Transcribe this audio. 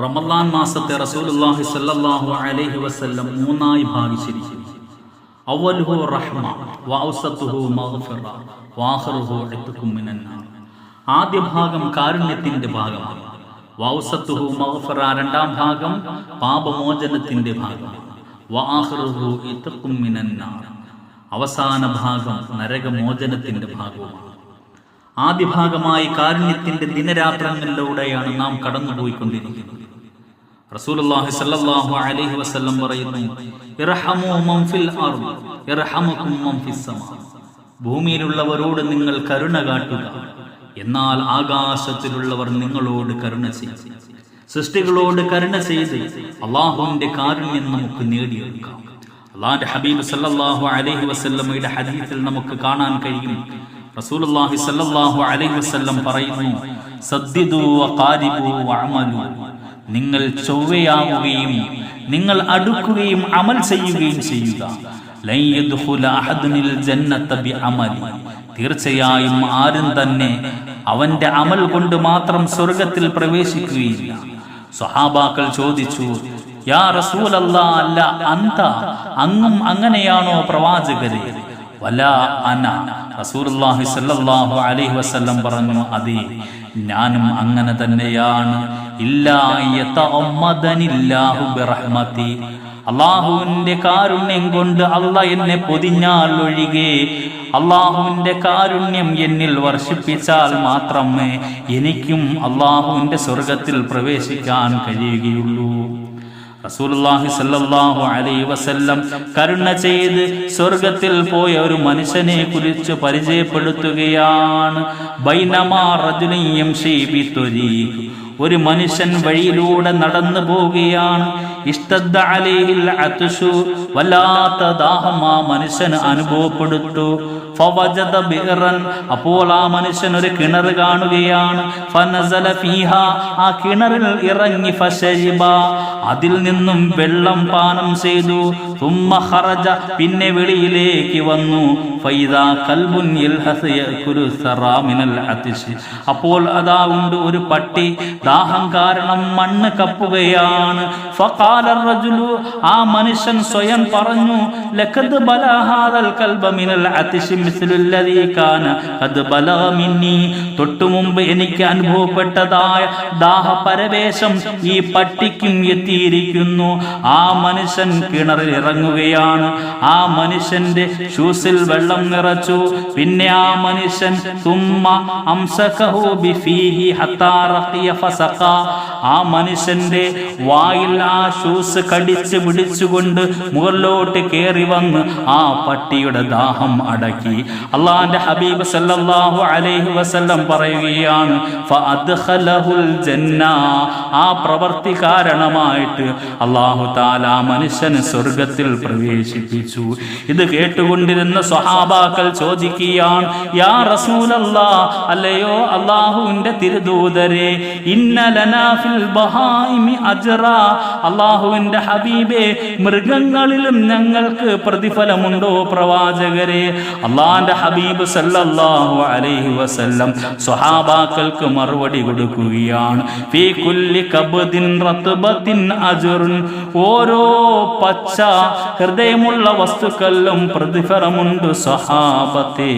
റമദാൻ മാസത്തെ റസൂലുള്ളാഹി സല്ലല്ലാഹു അലൈഹി വസല്ലം മൂന്നായി ഭാഗിച്ചിരിക്കുന്നു. അവലുഹു റഹ്മ വഔസത്തുഹു മഗ്ഫിറ വാഖിറുഹു ഇത്ഖും മിനന്നാർ ആദ്യ ഭാഗം കാരുണ്യത്തിന്റെ ഭാഗമാണ്. വൗസത്തുഹു മഗ്ഫിറ രണ്ടാം ഭാഗം പാപമോചനത്തിന്റെ ഭാഗമാണ്. വാഖിറുഹു ഇത്ഖും മിനന്നാർ അവസാന ഭാഗം നരകമോചനത്തിന്റെ ഭാഗമാണ് ആദ്യ ഭാഗമായി കാരുണ്യത്തിന്റെ ദിനരാത്രങ്ങളിലൂടെയാണ് നാം കടന്നുപോയിക്കൊണ്ടിരിക്കുന്നത്. റസൂലുള്ളാഹി അലൈഹി വസല്ലം പറയുന്നു ഇർഹമു മൻ ഫിൽ അർദ് ഇർഹമകും മൻ ഫിസ് ഭൂമിയിലുള്ളവരോട് നിങ്ങൾ കരുണ കാട്ടുക എന്നാൽ ആകാശത്തിലുള്ളവർ നിങ്ങളോട് കരുണ ചെയ്യും. സൃഷ്ടികളോട് കരുണ ചെയ്ത് അള്ളാഹുവിന്റെ കാരുണ്യം നമുക്ക് നേടിയെടുക്കാം. അള്ളാഹിന്റെ ഹബീബ് സല്ലാഹു അലൈഹി വസല്ലമയുടെ ഹദീസിൽ നമുക്ക് കാണാൻ കഴിയും. റസൂലുള്ളാഹി സല്ലല്ലാഹു അലൈഹി വസല്ലം പറയുന്നു സദ്ദിദു വഖാരിബു നിങ്ങൾ ചൊവ്വയാവുകയും നിങ്ങൾ അടുക്കുകയും അമൽ ചെയ്യുകയും ചെയ്യുക. തീർച്ചയായും ആരും തന്നെ അവന്റെ അമൽ കൊണ്ട് മാത്രം സ്വർഗത്തിൽ പ്രവേശിക്കുകയില്ല. സ്വഹാബാക്കൾ ചോദിച്ചു യാ റസൂലല്ല അല്ല അന്ത അങ്ങും അങ്ങനെയാണോ പ്രവാചകരെ? അന. അലൈഹി പറഞ്ഞു അതെ ഞാനും അങ്ങനെ തന്നെയാണ്. അള്ളാഹുവിന്റെ കാരുണ്യം കൊണ്ട് അല്ല എന്നെ പൊതിഞ്ഞാൽ ഒഴികെ. അള്ളാഹുവിന്റെ കാരുണ്യം എന്നിൽ വർഷിപ്പിച്ചാൽ മാത്രമേ എനിക്കും അള്ളാഹുവിന്റെ സ്വർഗത്തിൽ പ്രവേശിക്കാൻ കഴിയുകയുള്ളൂ. റസൂലുള്ളാഹി സല്ലല്ലാഹു അലൈഹി വസല്ലം കരുണ ചെയ്ത് സ്വർഗത്തിൽ പോയ ഒരു മനുഷ്യനെ കുറിച്ച് പരിചയപ്പെടുത്തുകയാണ്. ബിത്വരീഖ് ഒരു മനുഷ്യൻ വഴിയിലൂടെ നടന്നു പോവുകയാണ്. അലൈഹിൽ വല്ലാത്ത ദാഹം ആ മനുഷ്യന് അനുഭവപ്പെടുത്തു അപ്പോൾ ആ മനുഷ്യൻ ഒരു കിണർ കാണുകയാണ്. ആ കിണറിൽ ഇറങ്ങി അതിൽ നിന്നും വെള്ളം പാനം ചെയ്തു. ഖറജ. പിന്നെ വെളിയിലേക്ക് വന്നു. അപ്പോൾ അതാ ഉണ്ട് ഒരു പട്ടി. ദാഹം കാരണം മണ്ണ് കപ്പുകയാണ്. ആ മനുഷ്യൻ സ്വയം പറഞ്ഞു ലഖദ് ബലഹാദൽ കൽബ മിനൽ അതിശ് മിസ്ലുല്ലദീ കാന ഖദ് ബലഗ മിന്നി. തൊട്ടു മുമ്പ് എനിക്ക് അനുഭവപ്പെട്ടതായ ദാഹ പരവേശം ഈ പട്ടിക്കും എത്തിയിരിക്കുന്നു. ആ മനുഷ്യൻ കിണറിൽ ഇറങ്ങുകയാണ്. ആ മനുഷ്യന്റെ ഷൂസിൽ വെള്ളം നിറച്ചു. പിന്നെ ആ മനുഷ്യൻ ആ മനുഷ്യന്റെ വായിൽ ആ ഷൂസ് കടിച്ച് പിടിച്ചുകൊണ്ട് മുകളിലോട്ട് കയറി വന്ന് ആ പട്ടിയുടെ ദാഹം അടക്കി. അള്ളാന്റെ ഹബീബ് സല്ലല്ലാഹു അലൈഹി വസല്ലം പറയുകയാണ് ആ പ്രവർത്തി കാരണമായിട്ട് അള്ളാഹു താല മനുഷ്യന് സ്വർഗത്തിൽ പ്രവേശിപ്പിച്ചു. ഇത് കേട്ടുകൊണ്ടിരുന്ന സ്വഹാബാക്കൾ ചോദിക്കുകയാണ് യാ റസൂലല്ലാ അല്ലയോ അള്ളാഹുവിന്റെ തിരുദൂതരെ ഇന്നലനാഫിൽ ബഹായിമി അള്ളാഹുവിന്റെ ഹബീബെ മൃഗങ്ങളിലും ഞങ്ങൾക്ക് പ്രതിഫലമുണ്ടോ പ്രവാചകരെ? അള്ളാന്റെ ഹബീബ് സല്ലല്ലാഹു അലൈഹി വസല്ലം സ്വഹാബാക്കൾക്ക് മറുപടി കൊടുക്കുകയാണ്. ഫീ കുല്ലി കബ്ദിൻ ഓരോ പച്ച ഹൃദയമുള്ള വസ്തുക്കളിലും പ്രതിഫലമുണ്ട് സ്വഹാബത്തേ.